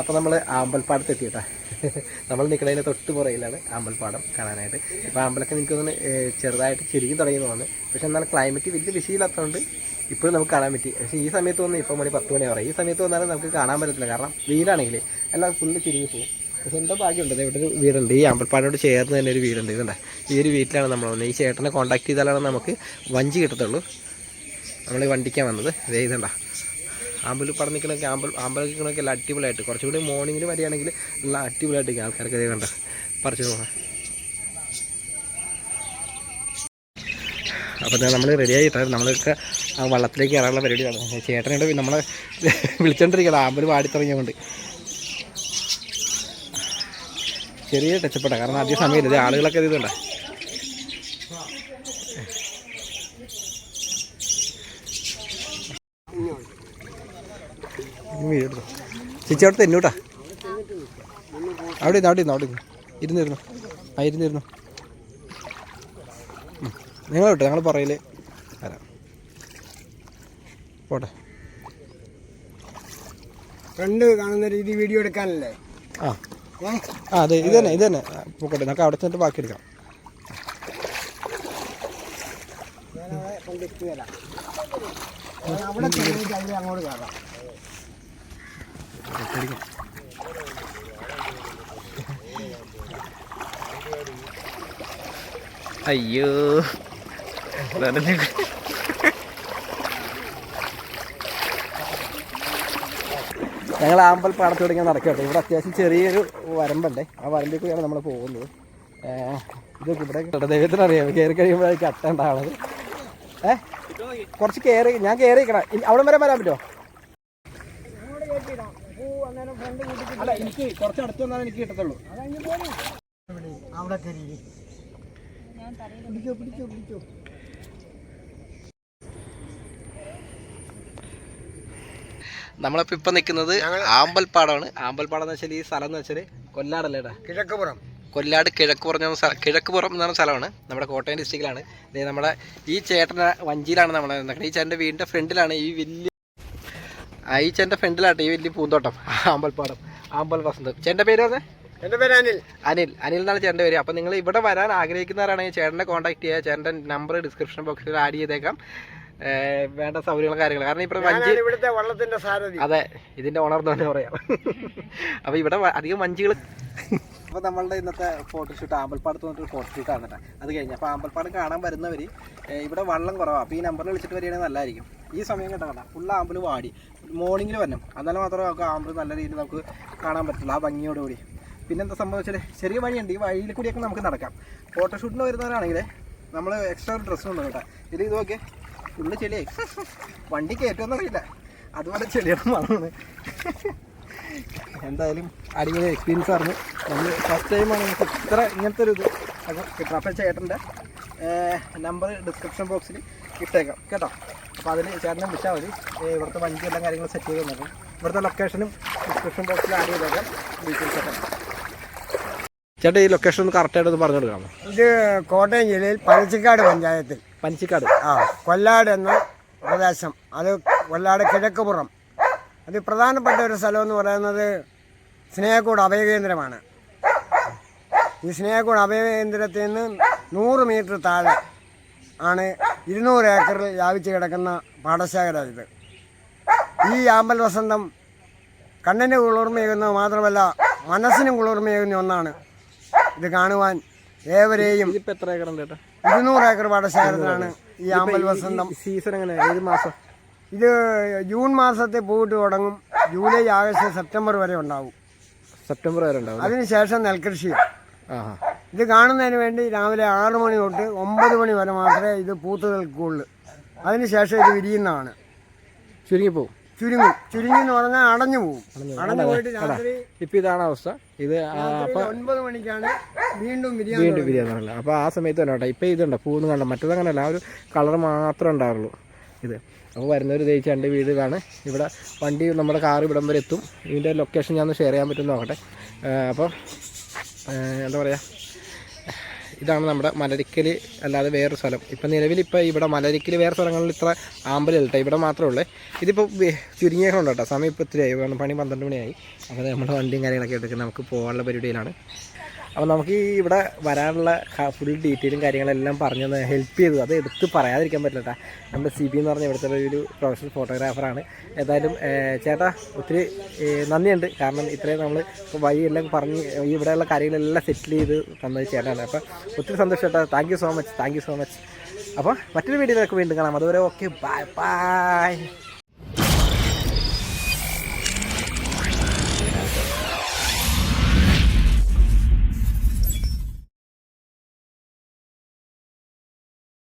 അപ്പോൾ നമ്മൾ ആമ്പൽപ്പാടത്ത് എത്തിയിട്ടാ. നമ്മൾ നിൽക്കുന്നതിന് തൊട്ട് പുറയിലാണ് ആമ്പൽപ്പാടം കാണാനായിട്ട്. ഇപ്പോൾ ആമ്പലൊക്കെ ഒന്ന് ചെറുതായിട്ട് ചിരിക്കും തുടങ്ങിയെന്ന് തോന്നുന്നു പക്ഷേ എന്നാൽ ക്ലൈമറ്റ് വലിയ വിഷയമില്ലാത്തതുകൊണ്ട് ഇപ്പോഴും നമുക്ക് കാണാൻ പറ്റി. പക്ഷേ ഈ സമയത്ത് വന്ന് ഇപ്പോൾ മണി പത്ത് മണി പറയും ഈ സമയത്ത് വന്നാലും നമുക്ക് കാണാൻ പറ്റത്തില്ല. കാരണം വീടാണെങ്കിൽ എല്ലാം ഫുള്ള് ചുരുങ്ങി പോകും പക്ഷെ എന്താ ഭാഗ്യമുണ്ട്. ഇവിടെ ഒരു വീടുണ്ട്. ഈ അമ്പൽപ്പാടിനോട് ചേർന്ന് തന്നെ ഒരു വീടുണ്ട്. ഇതുണ്ട്? ഈ ഒരു വീട്ടിലാണ് നമ്മൾ വന്നത്. ഈ ചേട്ടനെ കോൺടാക്ട് ചെയ്താലാണ് നമുക്ക് വഞ്ചി കിട്ടത്തുള്ളൂ. നമ്മൾ ഈ വണ്ടിക്കാണ് വന്നത്. ഇതേ ഇതുണ്ട? ആമ്പൽ ആമ്പൽ ആമ്പൽ നിൽക്കണൊക്കെ എല്ലാം അടിപൊളിയായിട്ട്. കുറച്ചുകൂടി മോർണിംഗിൽ വരികയാണെങ്കിൽ നല്ല അടിപൊളിയായിട്ട് ആൾക്കാർക്ക് കണ്ട പറിച്ചു പോകാം അപ്പോൾ നമ്മൾ റെഡി ആയിട്ടാണ് നമ്മളൊക്കെ ആ വള്ളത്തിലേക്ക് ഇറങ്ങാനുള്ള പരിപാടിയാണ് ചേട്ടനോട് നമ്മളെ വിളിച്ചോണ്ടിരിക്കണം വാടി തുടങ്ങിയതുകൊണ്ട് ചെറിയ ടച്ചപ്പെട്ട കാരണം അധികം സമയമില്ല. ആളുകളൊക്കെ ആളുകളൊക്കെ ഇത് ഇതുണ്ട ചേച്ചി അവിടെ തെന്നൂട്ടാ അവിടെ ഇരുന്ന് അവിടെ ഇരുന്നു അവിടെ ഇരുന്നു ഇരുന്നിരുന്നു. ആ ഇരുന്നിരുന്നു. നിങ്ങൾ വിട്ടോ ഞങ്ങൾ പറയില്ലേ വരാം. പോട്ടെ. ഫ്രണ്ട് കാണുന്ന രീതി വീഡിയോ എടുക്കാനല്ലേ? ആ. ആ അതെ ഇത് തന്നെ ഇത് തന്നെ. പോക്കട്ടെ നമുക്ക് അവിടെ ചെന്നിട്ട് ബാക്കി എടുക്കാം. അവിടെ അങ്ങോട്ട് കയറാം. അയ്യോ. നനഞ്ഞു. ഞങ്ങൾ. ആമ്പൽ പാടത്തോടെ ഇങ്ങനെ നടക്കട്ടെ ഇവിടെ അത്യാവശ്യം ചെറിയൊരു വരമ്പുണ്ടേ. ആ വരമ്പിൽ കൂടിയാണ് നമ്മൾ പോകുന്നത്. ഇത് ഇവിടെ ദൈവത്തിന് അറിയാം കയറി കഴിയുമ്പോഴേക്ക് അട്ട ഉണ്ടാവുന്നത് ഏഹ് കുറച്ച് കയറി ഞാൻ കയറി നിൽക്കണം അവിടെ വരെ വരാൻ പറ്റുമോ? അല്ല എനിക്ക് കുറച്ച് അടുത്ത് വന്നാൽ എനിക്ക് കിട്ടത്തുള്ളൂ. അവിടെ പിടിച്ചോ പിടിച്ചോ പിടിച്ചോ. നമ്മളിപ്പോൾ ഇപ്പം നിൽക്കുന്നത് ആമ്പൽപ്പാടമാണ് ആമ്പൽപ്പാടം എന്ന് വെച്ചാൽ ഈ സ്ഥലം എന്ന് വെച്ചാൽ കൊല്ലാടല്ലേടാ കിഴക്കുപുറം. കൊല്ലാട് കിഴക്ക് സ്ഥലം കിഴക്കുപുറം എന്ന് പറഞ്ഞ സ്ഥലമാണ്. നമ്മുടെ കോട്ടയം ഡിസ്ട്രിക്റ്റിലാണ് നമ്മുടെ ഈ ചേട്ടന്റെ വഞ്ചിയിലാണ് നമ്മൾ നിൽക്കുന്നത് ഈ ചേട്ടന്റെ വീടിന്റെ ഫ്രണ്ടിലാണ് ഈ വലിയ ചേട്ടന്റെ ഫ്രണ്ടിലാട്ടെ ഈ വലിയ പൂന്തോട്ടം ആമ്പൽപ്പാടം. ആമ്പൽ വസന്തം. ചേട്ടന്റെ പേര് പറഞ്ഞേ? എന്റെ പേര് അനിൽ. അനിൽ. അനിൽ എന്നാണ് ചേട്ടന്റെ പേര്. അപ്പോൾ നിങ്ങൾ ഇവിടെ വരാൻ ആഗ്രഹിക്കുന്നവരാണെങ്കിൽ ചേട്ടനെ കോൺടാക്ട് ചെയ്യുക ചേട്ടന്റെ നമ്പർ ഡിസ്ക്രിപ്ഷൻ ബോക്സിൽ ആഡ് ചെയ്തേക്കാം. വേണ്ട സൗകര്യങ്ങളും കാര്യങ്ങളും. കാരണം ഇവിടെ വഞ്ചി ഇവിടുത്തെ വള്ളത്തിന്റെ സാരഥി. അതെ ഇതിന്റെ ഓണർ തന്നെ പറയാം. അപ്പൊ ഇവിടെ അധികം വഞ്ചികൾ അപ്പൊ നമ്മളുടെ ഇന്നത്തെ ഫോട്ടോഷൂട്ട് ആമ്പൽപ്പാടത്ത് വന്നിട്ട് ഫോട്ടോഷൂട്ട് ആണെന്നിട്ട് അത് കഴിഞ്ഞ്. അപ്പൊ ആമ്പൽപ്പാട് കാണാൻ വരുന്നവര് ഇവിടെ വള്ളം കുറവാണ് അപ്പൊ ഈ നമ്പറിൽ വിളിച്ചിട്ട് വരികയാണെങ്കിൽ നല്ലതായിരിക്കും ഈ സമയം കേട്ടോ ഫുൾ ആമ്പൽ വാടി. മോർണിംഗിൽ വരണം. എന്നാലും മാത്രമേ നമുക്ക് ആമ്പൽ നല്ല രീതിയിൽ നമുക്ക് കാണാൻ പറ്റുള്ളൂ ആ ഭംഗിയോടുകൂടി പിന്നെന്താ സംഭവിച്ചാൽ ചെറിയ വഴിയുണ്ട്. ഈ വഴിയിൽ കൂടിയൊക്കെ നമുക്ക് നടക്കാം. ഫോട്ടോഷൂട്ടിന് വരുന്നവരാണെങ്കിൽ നമ്മൾ എക്സ്ട്രാ ഡ്രസ്സ് ഉണ്ട് കേട്ടോ. ഇത് ഇത് നോക്കിയേ. ഫുള്ള് ചെളിയായി. വണ്ടി കയറ്റുമെന്നറിയില്ല അതുപോലെ ചെളിയാണ് മറന്നത് എന്തായാലും അടിപൊളി എക്സ്പീരിയൻസ് ആയിരുന്നു. നമ്മൾ ഫസ്റ്റ് ടൈമാണ് നമുക്ക് ഇത്ര ഇങ്ങനത്തെ ഒരു ഇത് കിട്ടണം അപ്പോൾ ചേട്ടന്റെ നമ്പർ ഡിസ്ക്രിപ്ഷൻ ബോക്സിൽ ഇട്ടേക്കാം. കേട്ടോ? അപ്പോൾ അതിൽ ചേട്ടനെ വിളിച്ചാൽ മതി. ഇവിടുത്തെ വണ്ടി എല്ലാം കാര്യങ്ങളും സെറ്റ് ചെയ്ത് തന്നേക്കാം. ഇവിടുത്തെ ലൊക്കേഷനും ഡിസ്ക്രിപ്ഷൻ ബോക്സിൽ ആഡ് ചെയ്തേക്കാം ഡീറ്റെയിൽസ് ഒക്കെ. ചേട്ടാ ഈ ലൊക്കേഷൻ ഒന്ന് കറക്റ്റായിട്ട് പറഞ്ഞു കൊടുക്കാമോ ഇത് കോട്ടയം ജില്ലയിൽ പനച്ചിക്കാട് പഞ്ചായത്തിൽ. പനച്ചിക്കാട്. ആ കൊല്ലാട് എന്ന പ്രദേശം. അത് കൊല്ലാട് കിഴക്കുപുറം അത് പ്രധാനപ്പെട്ട ഒരു സ്ഥലം എന്ന് പറയുന്നത് സ്നേഹക്കൂട് അഭയകേന്ദ്രമാണ്. ഈ സ്നേഹക്കൂട് അഭയകേന്ദ്രത്തിൽ നിന്ന് നൂറ് മീറ്റർ താഴെ ആണ് ഇരുന്നൂറ് ഏക്കറിൽ വ്യാപിച്ച് കിടക്കുന്ന പാടശേഖര ഇത്. ഈ ആമ്പൽ വസന്തം കണ്ണിന് കുളിർമയേകുന്നത് മാത്രമല്ല മനസ്സിനും കുളിർമയേകുന്ന ഒന്നാണ്. ഇത് കാണുവാൻ ഏവരെയും എത്ര ഏക്കറുണ്ട് കേട്ടോ ഇരുന്നൂറ് ഏക്കർ പാടശേഖരത്തിലാണ് ഈ ആമ്പൽ വസന്തം. സീസൺ എങ്ങനെയാണ് ഏത് മാസം? ഇത് ജൂൺ മാസത്തെ പൂവിട്ട് തുടങ്ങും. ജൂലൈ ആഗസ്റ്റ് സെപ്റ്റംബർ വരെ ഉണ്ടാവും. സെപ്റ്റംബർ വരെ ഉണ്ടാവും അതിനുശേഷം നെൽകൃഷി. ഇത് കാണുന്നതിന് വേണ്ടി രാവിലെ ആറ് മണി തൊട്ട് ഒമ്പത് മണി വരെ മാത്രമേ ഇത് പൂത്ത് നിൽക്കുകയുള്ളൂ. അതിനുശേഷം ഇത് വിരിയുന്നതാണ്. ചുരുങ്ങിപ്പോവും. ചുരുങ്ങി. ചുരുങ്ങി എന്ന് പറഞ്ഞാൽ അടഞ്ഞു പോകും അടഞ്ഞു പോയിട്ട് രാത്രി ഇപ്പം ഇതാണ് അവസ്ഥ. ഇത് ഒൻപത് മണിക്കാണ് വീണ്ടും വീണ്ടും ബിരിയാണി അപ്പോൾ ആ സമയത്ത് തന്നെ കേട്ടോ. ഇപ്പോൾ ഇതുണ്ട്? പൂന്ന് കണ്ട മറ്റേതങ്ങനെയല്ല ആ ഒരു കളർ മാത്രമേ ഉണ്ടാവുള്ളൂ. ഇത്. അപ്പോൾ വരുന്നവർ തേച്ച് രണ്ട് വീട് ഇതാണ് ഇവിടെ വണ്ടി നമ്മുടെ കാർ ഇവിടം വരെ എത്തും. ഇതിന്റെ ലൊക്കേഷൻ ഞാൻ ഷെയർ ചെയ്യാൻ പറ്റും നോക്കട്ടെ. അപ്പോൾ എന്താ പറയുക ഇതാണ് നമ്മുടെ മലരിക്കൽ അല്ലാതെ വേറൊരു സ്ഥലം. ഇപ്പം നിലവിൽ ഇപ്പോൾ ഇവിടെ മലരിക്കൽ വേറെ സ്ഥലങ്ങളിൽ ഇത്ര ആമ്പലില്ല കേട്ടോ ഇവിടെ മാത്രമേ ഉള്ളൂ. ഇതിപ്പോൾ ചുരുങ്ങിയ കൊണ്ട് കേട്ടോ സമയം ഇപ്പോൾ ഇത്തിരി ആയി കാരണം പണി പന്ത്രണ്ട് മണിയായി. അപ്പോൾ നമ്മുടെ വണ്ടിയും കാര്യങ്ങളൊക്കെ എടുക്കുന്നത് നമുക്ക് പോകാനുള്ള പരിപാടിയിലാണ്. അപ്പോൾ നമുക്ക് ഈ ഇവിടെ വരാനുള്ള ഫുൾ ഡീറ്റെയിലും കാര്യങ്ങളെല്ലാം പറഞ്ഞു തന്നെ ഹെൽപ്പ് ചെയ്തു. അത് എടുത്ത് പറയാതിരിക്കാൻ പറ്റില്ല നമ്മുടെ സി ബി എന്ന് പറഞ്ഞ ഇവിടുത്തെ ഒരു പ്രൊഫഷണൽ ഫോട്ടോഗ്രാഫറാണ് ഏതായാലും ചേട്ടാ ഒത്തിരി നന്ദിയുണ്ട്. കാരണം ഇത്രയും നമ്മൾ വഴിയെല്ലാം പറഞ്ഞ് ഇവിടെയുള്ള കാര്യങ്ങളെല്ലാം സെറ്റിൽ ചെയ്ത് തന്നത് ചേട്ടനാണ്. അപ്പോൾ ഒത്തിരി സന്തോഷം ചേട്ടാ. Thank so much thank so much അപ്പോൾ മറ്റൊരു വീഡിയോയിലൊക്കെ വീണ്ടും കാണാം. അതുവരെ ഓക്കെ ബൈ ബൈ